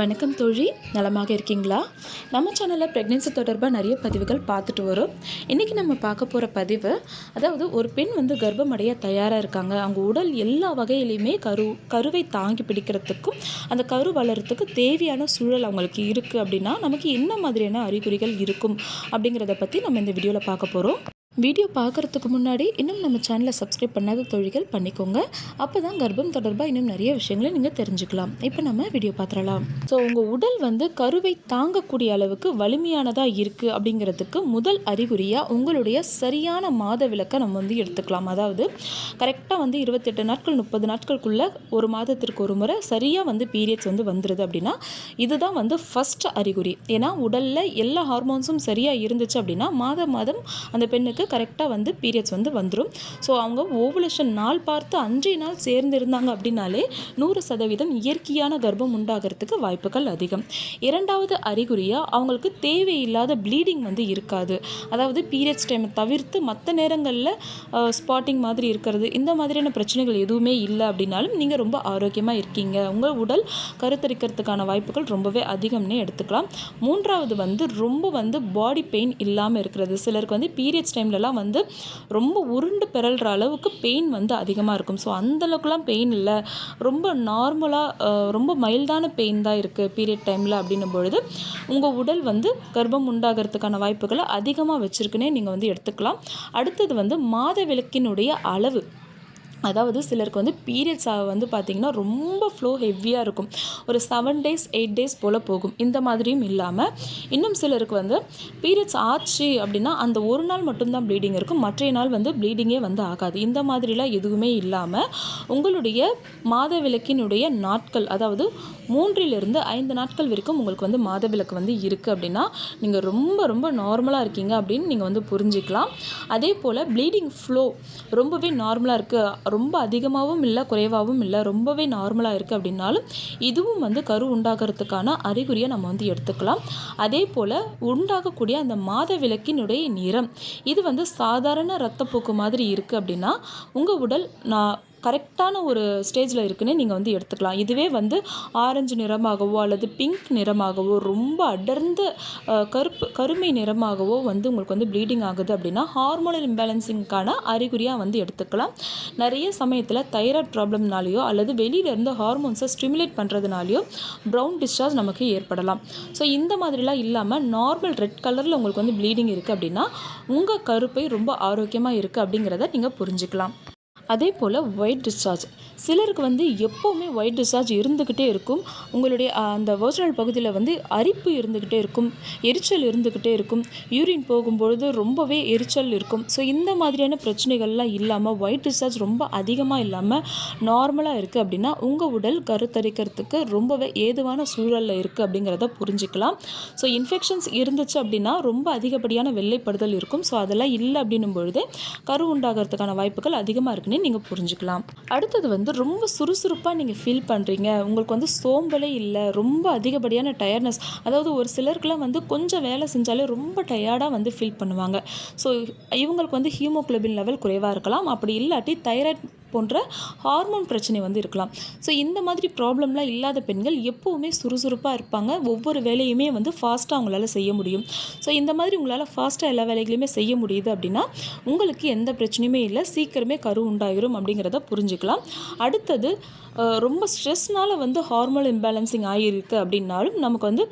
வணக்கம் தோழி. நலமாக இருக்கீங்களா? நம்ம சேனலில் ப்ரெக்னென்சி தொடர்பாக நிறைய பதிவுகள் பார்த்துட்டு வரும். இன்றைக்கி நம்ம பார்க்க போகிற பதிவு அதாவது ஒரு பெண் வந்து கர்ப்பம் அடைய தயாராக இருக்காங்க. அவங்க உடல் எல்லா வகையிலையுமே கரு கருவை தாங்கி பிடிக்கிறதுக்கும் அந்த கரு வளர்கிறதுக்கு தேவையான சூழல் அவங்களுக்கு இருக்குது அப்படின்னா நமக்கு என்ன மாதிரியான அறிகுறிகள் இருக்கும் அப்படிங்கிறத பற்றி நம்ம இந்த வீடியோவில் பார்க்க போகிறோம் வீடியோ பார்க்குறதுக்கு முன்னாடி இன்னும் நம்ம சேனலை சப்ஸ்கிரைப் பண்ணாத தொழில்கள் பண்ணிக்கோங்க. அப்போ தான் கர்ப்பம் தொடர்பாக இன்னும் நிறைய விஷயங்களை நீங்கள் தெரிஞ்சுக்கலாம். இப்போ நம்ம வீடியோ பார்த்துடலாம். ஸோ உங்கள் உடல் வந்து கருவை தாங்கக்கூடிய அளவுக்கு வலிமையானதாக இருக்குது அப்படிங்கிறதுக்கு முதல் அறிகுறியாக உங்களுடைய சரியான மாத விளக்கை நம்ம வந்து எடுத்துக்கலாம். அதாவது கரெக்டாக வந்து இருபத்தெட்டு நாட்கள் முப்பது நாட்களுக்குள்ளே ஒரு மாதத்திற்கு ஒரு முறை சரியாக வந்து பீரியட்ஸ் வந்து வந்துடுது அப்படின்னா இதுதான் வந்து ஃபஸ்ட் அறிகுறி. ஏன்னா உடலில் எல்லா ஹார்மோன்ஸும் சரியாக இருந்துச்சு அப்படின்னா மாதம் மாதம் அந்த பெண்ணுக்கு கரெக்டாக வந்து பீரியட்ஸ் வந்து வந்துடும் ஸோ அவங்க ஓவுலேஷன் நாள் பார்த்து அன்றைய நாள் சேர்ந்து இருந்தாங்க அப்படின்னாலே நூறு சதவீதம் இயற்கையான கர்ப்பம் உண்டாகிறதுக்கு வாய்ப்புகள் அதிகம். இரண்டாவது அறிகுறியாக அவங்களுக்கு தேவையில்லாத ப்ளீடிங் வந்து இருக்காது. அதாவது பீரியட்ஸ் டைமை தவிர்த்து மற்ற நேரங்களில் ஸ்பாட்டிங் மாதிரி இருக்கிறது இந்த மாதிரியான பிரச்சனைகள் எதுவுமே இல்லை அப்படின்னாலும் நீங்கள் ரொம்ப ஆரோக்கியமாக இருக்கீங்க. உங்கள் உடல் கருத்தரிக்கிறதுக்கான வாய்ப்புகள் ரொம்பவே அதிகம்னே எடுத்துக்கலாம். மூன்றாவது வந்து ரொம்ப வந்து பாடி பெயின் இல்லாமல் இருக்கிறது. சிலருக்கு வந்து பீரியட்ஸ் டைமில் டைம்லலாம் வந்து ரொம்ப உருண்டு பிறல்ற அளவுக்கு பெயின் வந்து அதிகமாக இருக்கும். ஸோ அந்தளவுக்குலாம் பெயின் இல்லை. ரொம்ப நார்மலாக ரொம்ப மைல்டான பெயின் தான் இருக்குது பீரியட் டைமில் அப்படின்னும் பொழுது உங்கள் உடல் வந்து கர்ப்பம் உண்டாகிறதுக்கான வாய்ப்புகளை அதிகமாக வச்சுருக்குன்னே நீங்கள் வந்து எடுத்துக்கலாம். அடுத்தது வந்து மாத விளக்கினுடைய அளவு. அதாவது சிலருக்கு வந்து பீரியட்ஸ் வந்து பார்த்திங்கன்னா ரொம்ப ஃப்ளோ ஹெவியாக இருக்கும். ஒரு செவன் டேஸ் எயிட் டேஸ் போல் போகும். இந்த மாதிரியும் இல்லாமல் இன்னும் சிலருக்கு வந்து பீரியட்ஸ் ஆச்சு அப்படின்னா அந்த ஒரு நாள் மட்டும்தான் ப்ளீடிங் இருக்கும். மற்றைய நாள் வந்து ப்ளீடிங்கே வந்து ஆகாது. இந்த மாதிரிலாம் எதுவுமே இல்லாமல் உங்களுடைய மாத விளக்கினுடைய நாட்கள் அதாவது மூன்றிலிருந்து ஐந்து நாட்கள் வரைக்கும் உங்களுக்கு வந்து மாத விளக்கு வந்து இருக்குது அப்படின்னா நீங்கள் ரொம்ப ரொம்ப நார்மலாக இருக்கீங்க அப்படின்னு நீங்கள் வந்து புரிஞ்சிக்கலாம். அதே போல் ப்ளீடிங் ஃப்ளோ ரொம்பவே நார்மலாக இருக்குது ரொம்ப அதிகமாகவும் இல்லை குறைவாகவும் இல்லை ரொம்பவே நார்மலாக இருக்குது அப்படின்னாலும் இதுவும் வந்து கரு உண்டாகிறதுக்கான அறிகுறியை நம்ம வந்து எடுத்துக்கலாம். அதே போல் உண்டாகக்கூடிய அந்த மாத விளக்கினுடைய நிறம் இது வந்து சாதாரண ரத்தப்போக்கு மாதிரி இருக்குது அப்படின்னா உங்கள் உடல் நான் கரெக்டான ஒரு ஸ்டேஜில் இருக்குன்னு நீங்கள் வந்து எடுத்துக்கலாம். இதுவே வந்து ஆரஞ்சு நிறமாகவோ அல்லது பிங்க் நிறமாகவோ ரொம்ப அடர்ந்த கருப்பு கருமை நிறமாகவோ வந்து உங்களுக்கு வந்து ப்ளீடிங் ஆகுது அப்படின்னா ஹார்மோனல் இம்பேலன்ஸிங்கான அறிகுறியாக வந்து எடுத்துக்கலாம். நிறைய சமயத்தில் தைராய்ட் ப்ராப்ளம்னாலேயோ அல்லது வெளியிலேருந்து ஹார்மோன்ஸை ஸ்டிமுலேட் பண்ணுறதுனாலையோ ப்ரௌன் டிஸ்சார்ஜ் நமக்கு ஏற்படலாம். ஸோ இந்த மாதிரிலாம் இல்லாமல் நார்மல் ரெட் கலரில் உங்களுக்கு வந்து ப்ளீடிங் இருக்குது அப்படின்னா உங்கள் கருப்பை ரொம்ப ஆரோக்கியமாக இருக்குது அப்படிங்கிறத நீங்கள் புரிஞ்சுக்கலாம். அதே போல் ஒயிட் டிஸ்சார்ஜ் சிலருக்கு வந்து எப்போவுமே ஒயிட் டிஸ்சார்ஜ் இருந்துக்கிட்டே இருக்கும். உங்களுடைய அந்த வர்ஜனல் பகுதியில் வந்து அரிப்பு இருந்துக்கிட்டே இருக்கும். எரிச்சல் இருந்துக்கிட்டே இருக்கும். யூரின் போகும்பொழுது ரொம்பவே எரிச்சல் இருக்கும். ஸோ இந்த மாதிரியான பிரச்சனைகள்லாம் இல்லாமல் ஒயிட் டிஸ்சார்ஜ் ரொம்ப அதிகமாக இல்லாமல் நார்மலாக இருக்குது அப்படின்னா உங்கள் உடல் கருத்தரிக்கிறதுக்கு ரொம்பவே ஏதுவான சூழலில் இருக்குது அப்படிங்கிறத புரிஞ்சுக்கலாம். ஸோ இன்ஃபெக்ஷன்ஸ் இருந்துச்சு அப்படின்னா ரொம்ப அதிகப்படியான வெள்ளைப்படுதல் இருக்கும். ஸோ அதெல்லாம் இல்லை அப்படின்னும் பொழுது கரு உண்டாகிறதுக்கான வாய்ப்புகள் அதிகமாக இருக்குன்னு நீங்கள் புரிஞ்சுக்கலாம். அடுத்தது வந்து ரொம்ப சுறுசுறுப்பாக நீங்கள் ஃபீல் பண்ணுறீங்க உங்களுக்கு வந்து சோம்பலே இல்லை ரொம்ப அதிகப்படியான டயர்னஸ் அதாவது ஒரு சிலருக்குலாம் வந்து கொஞ்சம் வேலை செஞ்சாலே ரொம்ப டயர்டாக வந்து ஃபீல் பண்ணுவாங்க. ஸோ இவங்களுக்கு வந்து ஹீமோக்ளோபின் லெவல் குறைவாக இருக்கலாம். அப்படி இல்லாட்டி தைராய்ட் போன்ற ஹார்மோன் பிரச்சனை வந்து இருக்கலாம். ஸோ இந்த மாதிரி ப்ராப்ளம்லாம் இல்லாத பெண்கள் எப்போவுமே சுறுசுறுப்பாக இருப்பாங்க. ஒவ்வொரு வேலையுமே வந்து ஃபாஸ்ட்டாக அவங்களால செய்ய முடியும். ஸோ இந்த மாதிரி உங்களால் ஃபாஸ்ட்டாக எல்லா வேலைகளையுமே செய்ய முடியுது அப்படின்னா உங்களுக்கு எந்த பிரச்சனையுமே இல்லை. சீக்கிரமே கரு உண்டாகிரும் அப்படிங்கிறத புரிஞ்சுக்கலாம். அடுத்தது ரொம்ப ஸ்ட்ரெஸ்னால் வந்து ஹார்மோன் இம்பேலன்சிங் ஆகியிருக்கு அப்படின்னாலும் நமக்கு வந்து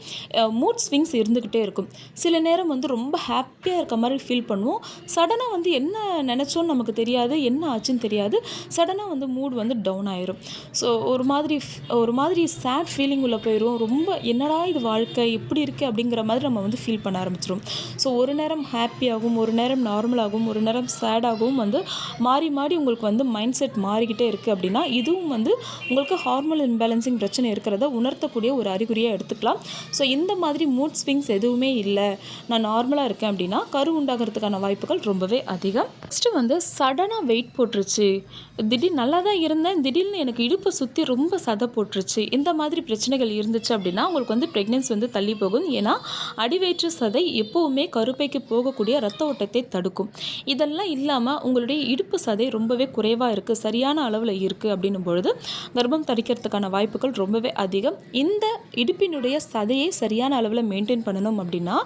மூட் ஸ்விங்ஸ் இருந்துக்கிட்டே இருக்கும். சில நேரம் வந்து ரொம்ப ஹாப்பியாக இருக்க மாதிரி ஃபீல் பண்ணுவோம். சடனாக வந்து என்ன நினச்சோன்னு நமக்கு தெரியாது என்ன ஆச்சுன்னு தெரியாது. சடனாக வந்து மூட் வந்து டவுன் ஆயிரும். ஸோ ஒரு மாதிரி ஒரு மாதிரி சேட் ஃபீலிங் உள்ள போயிடும் ரொம்ப என்னடா இது வாழ்க்கை இப்படி இருக்குது அப்படிங்கிற மாதிரி நம்ம வந்து ஃபீல் பண்ண ஆரம்பிச்சிடும் ஸோ ஒரு நேரம் ஹாப்பியாகவும் ஒரு நேரம் நார்மலாகவும் ஒரு நேரம் சேடாகவும் வந்து மாறி மாறி உங்களுக்கு வந்து மைண்ட் செட் மாறிக்கிட்டே இருக்குது அப்படின்னா இதுவும் வந்து உங்களுக்கு ஹார்மோன் இன்பேலன்சிங் பிரச்சனை இருக்கிறத உணர்த்தக்கூடிய ஒரு அறிகுறியாக எடுத்துக்கலாம். ஸோ இந்த மாதிரி மூட் ஸ்விங்ஸ் எதுவுமே இல்லை. நான் நார்மலாக இருக்கேன் அப்படின்னா கரு உண்டாகிறதுக்கான வாய்ப்புகள் ரொம்பவே அதிகம். நெக்ஸ்ட்டு வந்து சடனாக வெயிட் போட்டுருச்சு. திடீர் நல்லா தான் இருந்தேன். திடீர்னு எனக்கு இடுப்பை சுற்றி ரொம்ப சதை போட்டுருச்சு. இந்த மாதிரி பிரச்சனைகள் இருந்துச்சு அப்படின்னா உங்களுக்கு வந்து ப்ரெக்னென்சி வந்து தள்ளி போகும். ஏன்னா அடிவயிற்று சதை எப்போவுமே கருப்பைக்கு போகக்கூடிய ரத்த ஓட்டத்தை தடுக்கும். இதெல்லாம் இல்லாமல் உங்களுடைய இடுப்பு சதை ரொம்பவே குறைவாக இருக்குது சரியான அளவில் இருக்குது அப்படின்னும் பொழுது கர்ப்பம் தரிக்கிறதுக்கான வாய்ப்புகள் ரொம்பவே அதிகம். இந்த இடுப்பினுடைய சதையை சரியான அளவில் மெயின்டைன் பண்ணணும் அப்படின்னா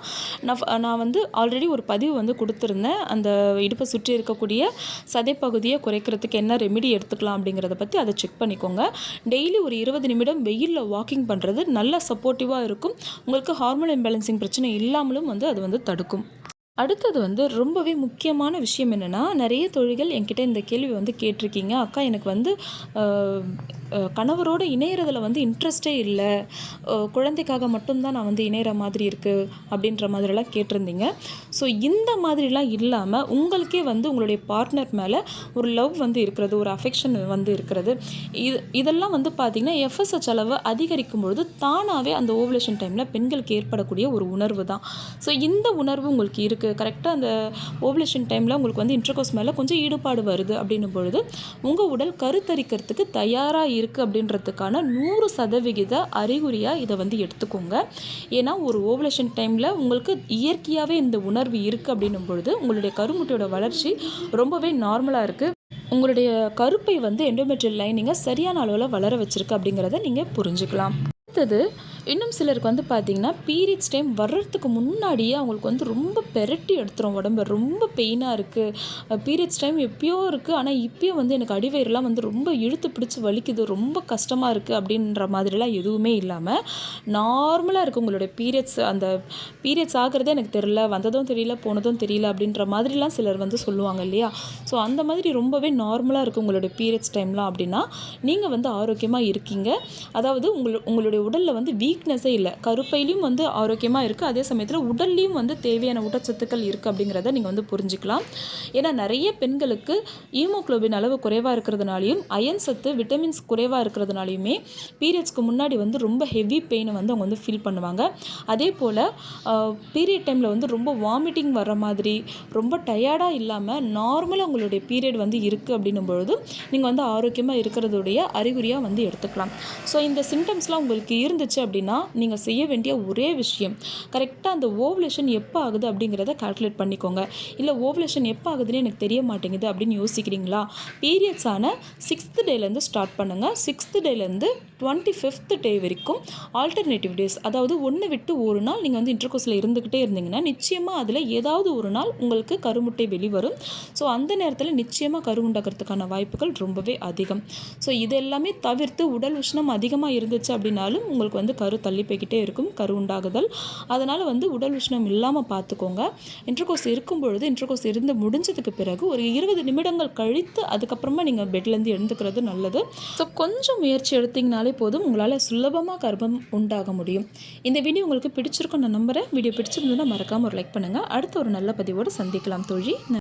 நான் நான் வந்து ஆல்ரெடி ஒரு பதிவு வந்து கொடுத்துருந்தேன். அந்த இடுப்பை சுற்றி இருக்கக்கூடிய சதைப்பகுதியை குறைக்கிறதுக்கு என்ன ரெமிடி எடுத்துக்கலாம் அப்படிங்கிறத பற்றி அதை செக் பண்ணிக்கோங்க. டெய்லி ஒரு இருபது நிமிடம் வெயிலில் வாக்கிங் பண்ணுறது நல்ல சப்போர்ட்டிவாக இருக்கும். உங்களுக்கு ஹார்மோன் இம்பேலன்சிங் பிரச்சனை இல்லாமலும் வந்து அது வந்து தடுக்கும். அடுத்தது வந்து ரொம்பவே முக்கியமான விஷயம் என்னென்னா நிறைய தொழில்கள் என்கிட்ட இந்த கேள்வி வந்து கேட்டிருக்கீங்க. அக்கா எனக்கு வந்து கணவரோடு இணையிறதுல வந்து இன்ட்ரெஸ்டே இல்லை. குழந்தைக்காக மட்டும்தான் நான் வந்து இணையிற மாதிரி இருக்குது அப்படின்ற மாதிரிலாம் கேட்டிருந்தீங்க. ஸோ இந்த மாதிரிலாம் இல்லாமல் உங்களுக்கே வந்து உங்களுடைய பார்ட்னர் மேலே ஒரு லவ் வந்து இருக்கிறது ஒரு அஃபெக்ஷன் வந்து இருக்கிறது. இது இதெல்லாம் வந்து பார்த்திங்கன்னா எஃப்எஸ்எச் அளவு அதிகரிக்கும் பொழுது தானாகவே அந்த ஓவலேஷன் டைமில் பெண்களுக்கு ஏற்படக்கூடிய ஒரு உணர்வு தான். ஸோ இந்த உணர்வு உங்களுக்கு இருக்குது கரெக்டாக அந்த ஓவலேஷன் டைமில் உங்களுக்கு வந்து இன்டர்கோஸ் மேலே கொஞ்சம் ஈடுபாடு வருது அப்படின்னும் பொழுது உங்கள் உடல் கருத்தரிக்கிறதுக்கு தயாராக இருக்குது அப்படின்றதுக்கான நூறு சதவிகித அறிகுறியாக இதை வந்து எடுத்துக்கோங்க. ஏன்னா ஒரு ஓவலேஷன் டைமில் உங்களுக்கு இயற்கையாகவே இந்த உணர்வு இருக்குது அப்படின்னும் பொழுது உங்களுடைய கருமுட்டையோட வளர்ச்சி ரொம்பவே நார்மலாக இருக்குது உங்களுடைய கருப்பை வந்து எண்டோமெட்ரியல் லைனிங்கை சரியான அளவில் வளர வச்சுருக்கு அப்படிங்கிறத நீங்கள் புரிஞ்சுக்கலாம். அடுத்தது இன்னும் சிலருக்கு வந்து பார்த்தீங்கன்னா பீரியட்ஸ் டைம் வர்றதுக்கு முன்னாடியே அவங்களுக்கு வந்து ரொம்ப பெரட்டி எடுத்துரும் உடம்பு. ரொம்ப பெயினாக இருக்குது பீரியட்ஸ் டைம் எப்பயோ இருக்குது ஆனால் இப்போயோ வந்து எனக்கு அடிவயிறுலாம் வந்து ரொம்ப இழுத்து பிடிச்சி வலிக்குது. ரொம்ப கஷ்டமாக இருக்குது அப்படின்ற மாதிரிலாம் எதுவுமே இல்லாமல் நார்மலாக இருக்குது உங்களுடைய பீரியட்ஸ் அந்த பீரியட்ஸ் ஆகிறதே எனக்கு தெரில வந்ததும் தெரியல போனதும் தெரியல அப்படின்ற மாதிரிலாம் சிலர் வந்து சொல்லுவாங்க இல்லையா? ஸோ அந்த மாதிரி ரொம்பவே நார்மலாக இருக்குது உங்களுடைய பீரியட்ஸ் டைம்லாம் அப்படின்னா நீங்கள் வந்து ஆரோக்கியமாக இருக்கீங்க. அதாவது உங்கள் உங்களுடைய உடலில் வந்து வீக் வீக்னஸே இல்லை. கருப்பையிலையும் வந்து ஆரோக்கியமாக இருக்குது அதே சமயத்தில் உடல்லையும் வந்து தேவையான ஊட்டச்சத்துக்கள் இருக்குது அப்படிங்கிறத நீங்கள் வந்து புரிஞ்சுக்கலாம். ஏன்னா நிறைய பெண்களுக்கு ஈமோக்ளோபின் அளவு குறைவாக இருக்கிறதுனாலையும் அயன் சத்து விட்டமின்ஸ் குறைவாக இருக்கிறதுனாலையுமே பீரியட்ஸ்க்கு முன்னாடி வந்து ரொம்ப ஹெவி பெயினை வந்து அவங்க வந்து ஃபீல் பண்ணுவாங்க. அதே போல் பீரியட் டைமில் வந்து ரொம்ப வாமிட்டிங் வர மாதிரி ரொம்ப டயர்டாக இல்லாமல் நார்மலாக உங்களுடைய பீரியட் வந்து இருக்குது அப்படின்னும் பொழுது நீங்கள் வந்து ஆரோக்கியமாக இருக்கிறதுடைய அறிகுறியாக வந்து எடுத்துக்கலாம். ஸோ இந்த சிம்டம்ஸ்லாம் உங்களுக்கு இருந்துச்சு அப்படின்னா நீங்கள் செய்ய வேண்டிய ஒரே விஷயம். கரெக்டாக அந்த ஓவலேஷன் எப்போ ஆகுது அப்படிங்கிறத கால்குலேட் பண்ணிக்கோங்க. இல்லை ஓவலேஷன் எப்போ ஆகுதுன்னு எனக்கு தெரிய மாட்டேங்குது அப்படின்னு யோசிக்கிறீங்களா? பீரியட்ஸ் ஆன சிக்ஸ்த் டேலேருந்து ஸ்டார்ட் பண்ணுங்கள் சிக்ஸ்த் டேலேருந்து டுவெண்ட்டி ஃபிஃப்த் டே வரைக்கும் ஆல்டர்னேட்டிவ் டேஸ் அதாவது ஒன்று விட்டு ஒரு நாள் நீங்கள் வந்து இன்டர்கோஸில் இருந்துக்கிட்டே இருந்தீங்கன்னா நிச்சயமாக அதில் ஏதாவது ஒரு நாள் உங்களுக்கு கருமுட்டை வெளிவரும். ஸோ அந்த நேரத்தில் நிச்சயமாக கரு உண்டாகிறதுக்கான வாய்ப்புகள் ரொம்பவே அதிகம். ஸோ இது எல்லாமே தவிர்த்து உடல் உஷ்ணம் அதிகமாக இருந்துச்சு அப்படின்னாலும் உங்களுக்கு வந்து கரு தள்ளி போய்கிட்டே இருக்கும் கரு உண்டாகுதல். அதனால் வந்து உடல் உஷ்ணம் இல்லாமல் பார்த்துக்கோங்க இன்டர்கோஸ் இருக்கும் பொழுது இன்டர்கோஸ் இருந்து முடிஞ்சதுக்கு பிறகு ஒரு இருபது நிமிடங்கள் கழித்து அதுக்கப்புறமா நீங்கள் பெட்லேருந்து எழுந்துக்கிறது நல்லது. ஸோ கொஞ்சம் முயற்சி எடுத்தீங்கனாலே போதும். உங்களால் சுலபமாக கர்ப்பம் உண்டாக முடியும். இந்த வீடியோ உங்களுக்கு பிடிச்சிருக்கும் நான் நம்புகிறேன் வீடியோ பிடிச்சிருந்ததுன்னா மறக்காமல் ஒரு லைக் பண்ணுங்கள் அடுத்த ஒரு நல்ல பதிவோடு சந்திக்கலாம் தோழி.